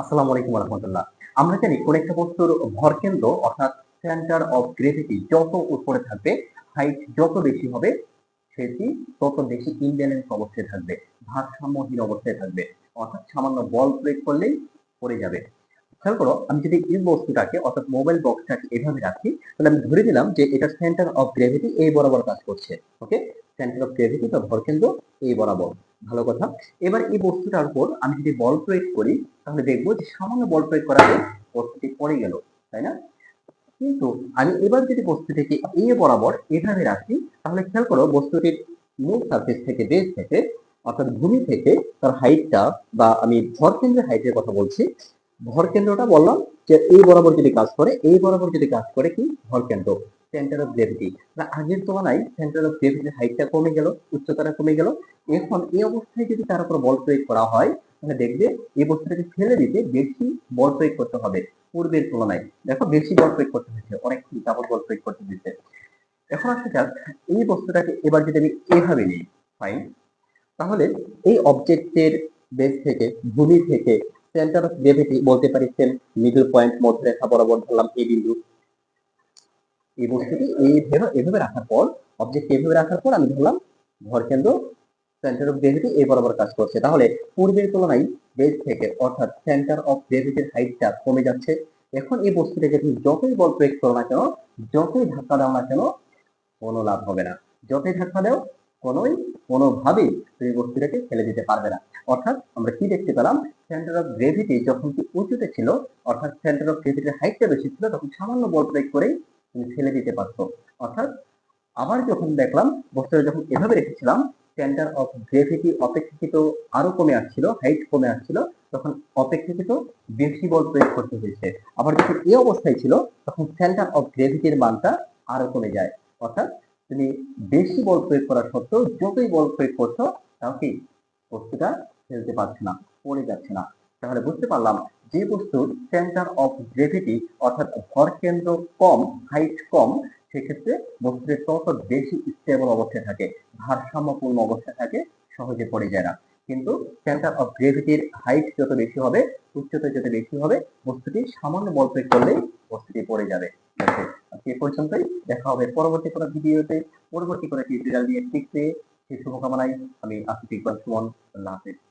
আসসালামু আলাইকুম রহমতুল্লাহ আমরা জানি কোন একটা বস্তুর ভরকেন্দ্র অর্থাৎ সেন্টার অফ গ্রেভিটি যত উপরে থাকবে হাইট যত বেশি হবে, সেটি তত বেশি ইমব্যালেন্স অবস্থায় থাকবে, ভারসাম্যহীন অবস্থায় থাকবে, অর্থাৎ সামান্য বল প্রয়োগ করলেই পড়ে যাবে। খেয়াল করো, আমি যদি এই বস্তুটাকে, অর্থাৎ মোবাইল বক্সটাকে এভাবে রাখি, তাহলে আমি ধরে দিলাম যে এটা সেন্টার অফ গ্রেভিটি এই বরাবর কাজ করছে ওকে সেন্টার অফ গ্রেভিটি বা ভরকেন্দ্র এই বরাবর, ভালো কথা। এবার এই বস্তুটার উপর আমি যদি বল প্রয়োগ করি, তাহলে দেখব যে সামান্য বল প্রয়োগ করাতে বস্তুটি পড়ে গেল, তাই না? কিন্তু আমি এবার যদি বস্তুটিকে এ বরাবর এভাবে রাখি, তাহলে খেয়াল করো বস্তুটির মূল সার্ফেস থেকে বেস থেকে, অর্থাৎ ভূমি থেকে তার হাইটটা বা আমি ভরকেন্দ্রের হাইটের কথা বলছি ভরকেন্দ্রটা বললাম যে এই বরাবর যদি কাজ করে এই বরাবর যদি কাজ করে কি? ভরকেন্দ্র সেন্টার অফ গ্রেভিটি আগের তুলনায় সেন্টার অফ গ্রেভিটির হাইটটা কমে গেল, উচ্চতাটা কমে গেল। এখন এই অবস্থায় যদি তার উপর বল প্রয়োগ করা হয়, তাহলে দেখবে এই বস্তুটাকে ফেলে দিতে বেশি বল প্রয়োগ করতে হবে পূর্বের তুলনায়। দেখো, বেশি বল প্রয়োগ করতে হচ্ছে অনেক ডাবল বল প্রয়োগ করতে দিচ্ছে এখন আসা যাক এই বস্তুটাকে এবার যদি আমি এভাবে নিই ফাইন তাহলে এই অবজেক্টের বেস থেকে, ভূমি থেকে সেন্টার অফ গ্রেভিটি বলতে পারি সেম মিডল পয়েন্ট মধ্যরেখা, বরাবর ধরলাম এই বিন্দু এই বস্তুটি এইভাবে এভাবে রাখার পর অবজেক্ট এভাবে রাখার পর আমি ধরলাম ভরকেন্দ্র সেন্টার অফ গ্রেভিটি এই বরাবর কাজ করছে। তাহলে পূর্বের তুলনায় বেস থেকে, অর্থাৎ সেন্টার অফ গ্রেভিটির হাইটটা কমে যাচ্ছে। এখন এই বস্তুটাকে তুমি যতই বল প্রয়োগ করো না কেন, যতই ধাক্কা দাও না কেন, কোনো লাভ হবে না। যতই ধাক্কা দাও, কোনোই, কোনোভাবেই তুমি বস্তুটাকে ফেলে দিতে পারবে না। অর্থাৎ আমরা কি দেখতে পেলাম? সেন্টার অফ গ্রেভিটি যখন কি উঁচুতে ছিল, অর্থাৎ সেন্টার অফ গ্রেভিটির হাইটটা বেশি ছিল, তখন সামান্য বল প্রয়োগ করেই তুমি ফেলে দিতে পারতো। অর্থাৎ আবার যখন দেখলাম, বস্তুটা যখন এভাবে রেখেছিলাম সেন্টার অফ গ্রেভিটি অপেক্ষাকৃত আরও কমে আসছিল হাইট কমে আসছিল, তখন অপেক্ষাকৃত বেশি বল প্রয়োগ করতে হয়েছে। আবার যখন এই অবস্থায় ছিল, তখন সেন্টার অফ গ্রেভিটির মানটা আরও কমে যায়। অর্থাৎ তুমি বেশি বল প্রয়োগ করা সত্ত্বেও যতই বল প্রয়োগ করছ, তাও কি বস্তুটা ফেলতে পারছে না, পড়ে যাচ্ছে না। তাহলে বুঝতে পারলাম যে বস্তুর সেন্টার অফ গ্রেভিটি অর্থাৎ ভর কেন্দ্র কম হাইট কম, সেক্ষেত্রে বস্তুটি তত বেশি স্টেবল অবস্থায় থাকে, ভারসাম্যপূর্ণ অবস্থায় থাকে, সহজে পড়ে যায় না। কিন্তু সেন্টার অফ গ্রেভিটির হাইট যত বেশি হবে, উচ্চতা যত বেশি হবে, বস্তুটি সামান্য বল প্রয়োগ করলেই বস্তুটি পড়ে যাবে। এ পর্যন্তই। দেখা হবে পরবর্তী কোনো ভিডিওতে। পরবর্তী কোনো টিউটোরিয়াল নিয়ে শিখতে সেই শুভকামনায় আমি আসিফ ইকবাল সুমন। আল্লাহ হাফিজ।